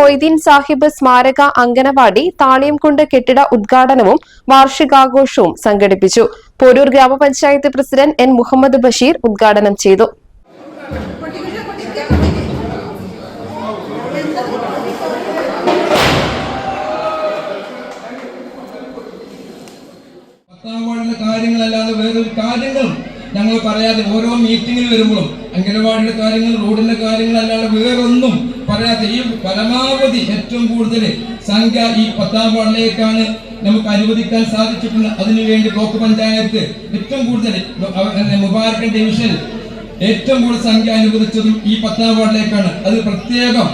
Moideen Sahib സ്മാരക അങ്കനവാടി താളിയംകുണ്ട് കെട്ടിട ഉദ്ഘാടനവും വാർഷികാഘോഷവും സംഘടിപ്പിച്ചു. പോരൂർ ഗ്രാമപഞ്ചായത്ത് പ്രസിഡന്റ് എൻ മുഹമ്മദ് ബഷീർ ഉദ്ഘാടനം ചെയ്തു. കാര്യങ്ങളല്ലാതെ വേറൊരു കാര്യങ്ങളും ഞങ്ങൾ പറയാതെ ഓരോ മീറ്റിങ്ങിൽ വരുമ്പോഴും അംഗനവാടിയുടെ കാര്യങ്ങൾ റോഡിന്റെ കാര്യങ്ങളല്ലാതെ വേറൊന്നും പറയാതെ ഈ പരമാവധി ഏറ്റവും കൂടുതൽ സംഖ്യ ഈ പത്താം വാർഡിലേക്കാണ് നമുക്ക് അനുവദിക്കാൻ സാധിച്ചിട്ടുണ്ട് അതിനുവേണ്ടി ബ്ലോക്ക് പഞ്ചായത്ത് ഏറ്റവും കൂടുതൽ മുബാരക്കൻ ഡിവിഷൻ ഏറ്റവും കൂടുതൽ സംഖ്യ അനുവദിച്ചതും ഈ പത്താം വാർഡിലേക്കാണ്. അത് പ്രത്യേകം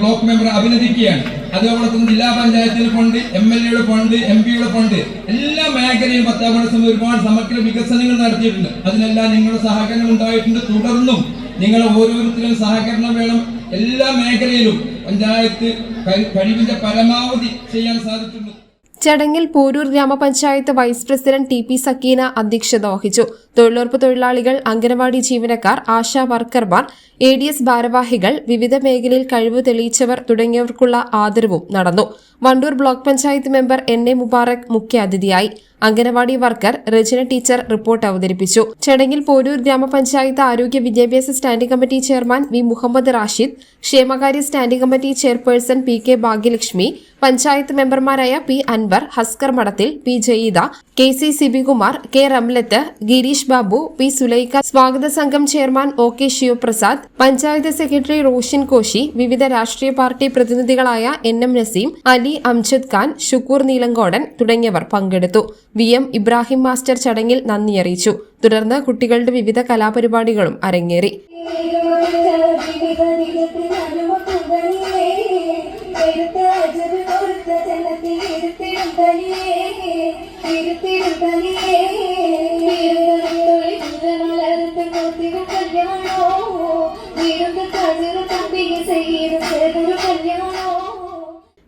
ബ്ലോക്ക് മെമ്പർ അഭിനന്ദിക്കുകയാണ്. അതേപോലെ ജില്ലാ പഞ്ചായത്തിന് ഫണ്ട് എം എൽ എയുടെ ഫണ്ട് എം പിയുടെ ഫണ്ട് എല്ലാ മേഖലയിലും പത്താം വാർഡ് ഒരുപാട് സമഗ്ര വികസനങ്ങൾ നടത്തിയിട്ടുണ്ട്. അതിനെല്ലാം നിങ്ങളുടെ സഹകരണം ഉണ്ടായിട്ടുണ്ട്. തുടർന്നും നിങ്ങൾ ഓരോരുത്തരും സഹകരണം വേണം. എല്ലാ മേഖലയിലും പഞ്ചായത്ത് കഴി- കഴിവിന്റെ പരമാവധി ചെയ്യാൻ സാധിച്ചിട്ടുണ്ട്. ചടങ്ങിൽ Poroor grama panchayat vice president T P Sakeena അധ്യക്ഷത വഹിച്ചു. തൊഴിലുറപ്പ് തൊഴിലാളികൾ അംഗനവാടി ജീവനക്കാർ ആശാ വർക്കർമാർ എ ഡി എസ് ഭാരവാഹികൾ വിവിധ മേഖലയിൽ കഴിവ് തെളിയിച്ചവർ തുടങ്ങിയവർക്കുള്ള ആദരവും നടന്നു. Wandoor block panchayat member N A Mubarak മുഖ്യാതിഥിയായി anganwadi worker Rachana teacher report അവതരിപ്പിച്ചു. ചടങ്ങിൽ പോരൂർ ഗ്രാമപഞ്ചായത്ത് ആരോഗ്യ വിദ്യാഭ്യാസ standing committee chairman V Muhammad Rashid ക്ഷേമകാര്യ standing committee chairperson P K Bhagyalakshmi panchayat മെമ്പർമാരായ P Anwar Haskar Madathil P Jayeeda K C Sibikumar K Ramlath Gireesh Babu P Sulaika സ്വാഗത സംഘം chairman O K Sivaprasad panchayat secretary Roshan Koshy വിവിധ രാഷ്ട്രീയ party പ്രതിനിധികളായ N M Naseem Ali Amjad Khan Shukkur നീലങ്കോടൻ തുടങ്ങിയവർ പങ്കെടുത്തു. V. M. Ibrahim master ചടങ്ങിൽ നന്ദി അറിയിച്ചു. തുടർന്ന് കുട്ടികളുടെ വിവിധ കലാപരിപാടികളും അരങ്ങേറി.